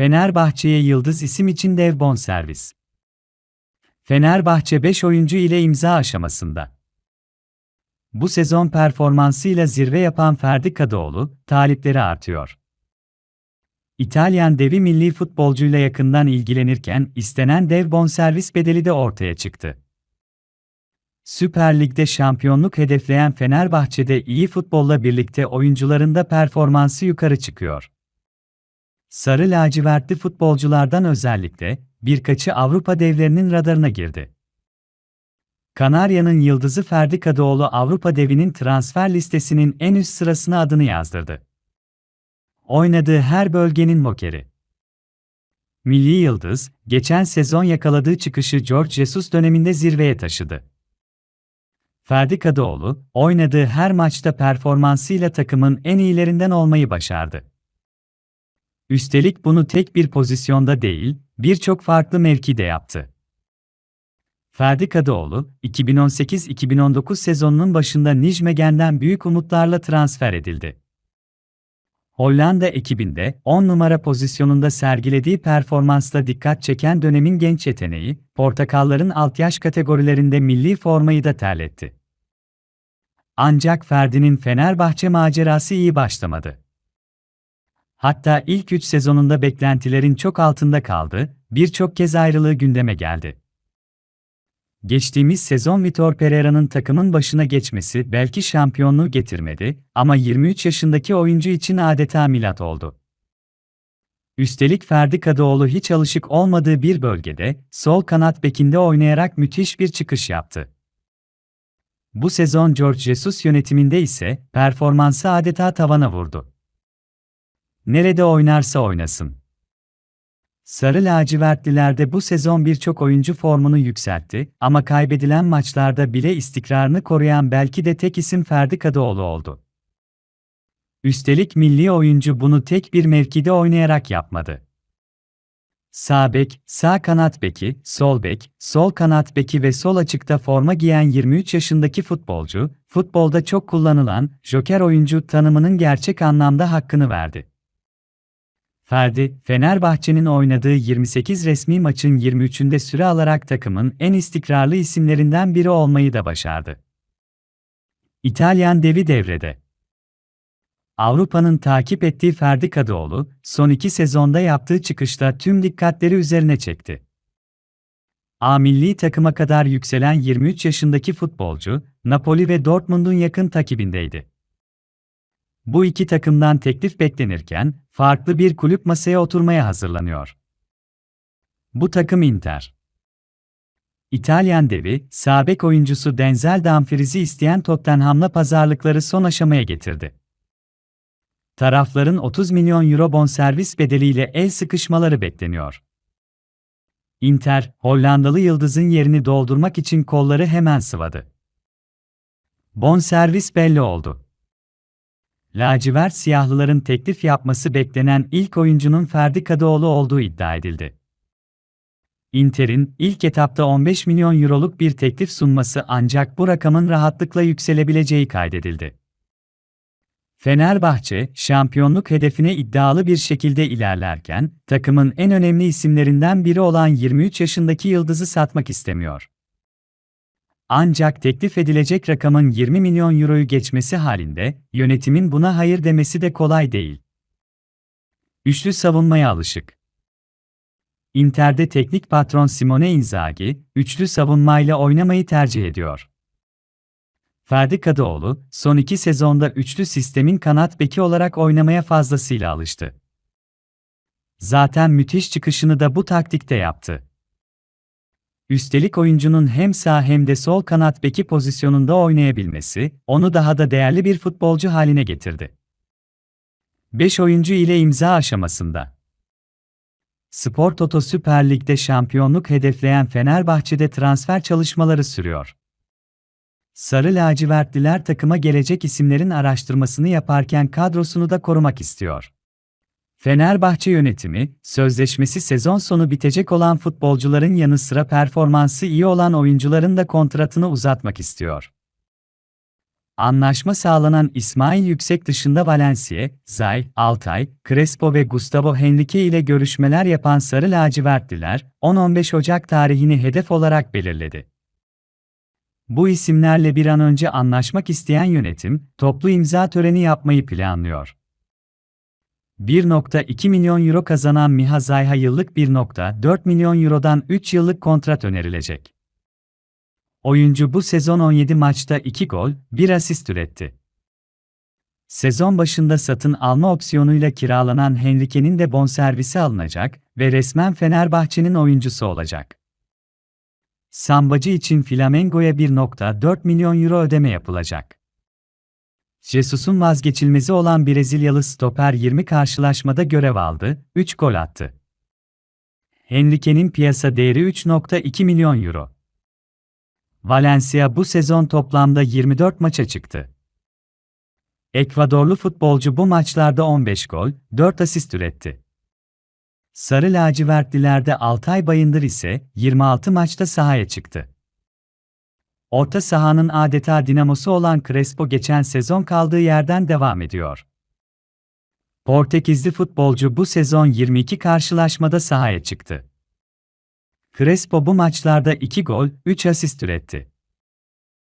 Fenerbahçe'ye yıldız isim için dev bonservis. Fenerbahçe 5 oyuncu ile imza aşamasında. Bu sezon performansıyla zirve yapan Ferdi Kadıoğlu, talipleri artıyor. İtalyan devi milli futbolcuyla yakından ilgilenirken istenen dev bonservis bedeli de ortaya çıktı. Süper Lig'de şampiyonluk hedefleyen Fenerbahçe'de iyi futbolla birlikte oyuncuların da performansı yukarı çıkıyor. Sarı lacivertli futbolculardan özellikle birkaçı Avrupa devlerinin radarına girdi. Kanarya'nın yıldızı Ferdi Kadıoğlu Avrupa devinin transfer listesinin en üst sırasına adını yazdırdı. Oynadığı her bölgenin mokeri. Milli Yıldız, geçen sezon yakaladığı çıkışı George Jesus döneminde zirveye taşıdı. Ferdi Kadıoğlu, oynadığı her maçta performansıyla takımın en iyilerinden olmayı başardı. Üstelik bunu tek bir pozisyonda değil, birçok farklı mevkide yaptı. Ferdi Kadıoğlu, 2018-2019 sezonunun başında Nijmegen'den büyük umutlarla transfer edildi. Hollanda ekibinde 10 numara pozisyonunda sergilediği performansla dikkat çeken dönemin genç yeteneği, Portakalların alt yaş kategorilerinde milli formayı da terletti. Ancak Ferdi'nin Fenerbahçe macerası iyi başlamadı. Hatta ilk 3 sezonunda beklentilerin çok altında kaldı, birçok kez ayrılığı gündeme geldi. Geçtiğimiz sezon Vitor Pereira'nın takımın başına geçmesi belki şampiyonluğu getirmedi ama 23 yaşındaki oyuncu için adeta milat oldu. Üstelik Ferdi Kadıoğlu hiç alışık olmadığı bir bölgede sol kanat bekinde oynayarak müthiş bir çıkış yaptı. Bu sezon George Jesus yönetiminde ise performansı adeta tavana vurdu. Nerede oynarsa oynasın. Sarı lacivertlilerde bu sezon birçok oyuncu formunu yükseltti ama kaybedilen maçlarda bile istikrarını koruyan belki de tek isim Ferdi Kadıoğlu oldu. Üstelik milli oyuncu bunu tek bir mevkide oynayarak yapmadı. Sağ bek, sağ kanat beki, sol bek, sol kanat beki ve sol açıkta forma giyen 23 yaşındaki futbolcu, futbolda çok kullanılan joker oyuncu tanımının gerçek anlamda hakkını verdi. Ferdi, Fenerbahçe'nin oynadığı 28 resmi maçın 23'ünde süre alarak takımın en istikrarlı isimlerinden biri olmayı da başardı. İtalyan devi devrede. Avrupa'nın takip ettiği Ferdi Kadıoğlu, son iki sezonda yaptığı çıkışta tüm dikkatleri üzerine çekti. A milli takıma kadar yükselen 23 yaşındaki futbolcu, Napoli ve Dortmund'un yakın takibindeydi. Bu iki takımdan teklif beklenirken, farklı bir kulüp masaya oturmaya hazırlanıyor. Bu takım Inter. İtalyan devi, sabek oyuncusu Denzel Dumfries'i isteyen Tottenham'la pazarlıkları son aşamaya getirdi. Tarafların 30 milyon euro bonservis bedeliyle el sıkışmaları bekleniyor. Inter, Hollandalı yıldızın yerini doldurmak için kolları hemen sıvadı. Bonservis belli oldu. Lacivert siyahlıların teklif yapması beklenen ilk oyuncunun Ferdi Kadıoğlu olduğu iddia edildi. Inter'in ilk etapta 15 milyon euroluk bir teklif sunması ancak bu rakamın rahatlıkla yükselebileceği kaydedildi. Fenerbahçe, şampiyonluk hedefine iddialı bir şekilde ilerlerken, takımın en önemli isimlerinden biri olan 23 yaşındaki yıldızı satmak istemiyor. Ancak teklif edilecek rakamın 20 milyon euroyu geçmesi halinde, yönetimin buna hayır demesi de kolay değil. Üçlü savunmaya alışık. Inter'de teknik patron Simone Inzaghi, üçlü savunmayla oynamayı tercih ediyor. Ferdi Kadıoğlu, son iki sezonda üçlü sistemin kanat beki olarak oynamaya fazlasıyla alıştı. Zaten müthiş çıkışını da bu taktikte yaptı. Üstelik oyuncunun hem sağ hem de sol kanat beki pozisyonunda oynayabilmesi, onu daha da değerli bir futbolcu haline getirdi. 5 oyuncu ile imza aşamasında. Spor Toto Süper Lig'de şampiyonluk hedefleyen Fenerbahçe'de transfer çalışmaları sürüyor. Sarı lacivertliler takıma gelecek isimlerin araştırmasını yaparken kadrosunu da korumak istiyor. Fenerbahçe yönetimi, sözleşmesi sezon sonu bitecek olan futbolcuların yanı sıra performansı iyi olan oyuncuların da kontratını uzatmak istiyor. Anlaşma sağlanan İsmail Yüksek dışında Valencia, Zay, Altay, Crespo ve Gustavo Henrique ile görüşmeler yapan Sarı Lacivertliler, 10-15 Ocak tarihini hedef olarak belirledi. Bu isimlerle bir an önce anlaşmak isteyen yönetim, toplu imza töreni yapmayı planlıyor. 1.2 milyon euro kazanan Miha Zayha yıllık 1.4 milyon eurodan 3 yıllık kontrat önerilecek. Oyuncu bu sezon 17 maçta 2 gol, 1 asist üretti. Sezon başında satın alma opsiyonuyla kiralanan Henrique'nin de bonservisi alınacak ve resmen Fenerbahçe'nin oyuncusu olacak. Sambacı için Flamengo'ya 1.4 milyon euro ödeme yapılacak. Jesus'un vazgeçilmezi olan Brezilyalı stoper 20 karşılaşmada görev aldı, 3 gol attı. Henrique'nin piyasa değeri 3.2 milyon euro. Valencia bu sezon toplamda 24 maça çıktı. Ekvadorlu futbolcu bu maçlarda 15 gol, 4 asist üretti. Sarı lacivertlilerde Altay Bayındır ise 26 maçta sahaya çıktı. Orta sahanın adeta dinamosu olan Crespo geçen sezon kaldığı yerden devam ediyor. Portekizli futbolcu bu sezon 22 karşılaşmada sahaya çıktı. Crespo bu maçlarda 2 gol, 3 asist üretti.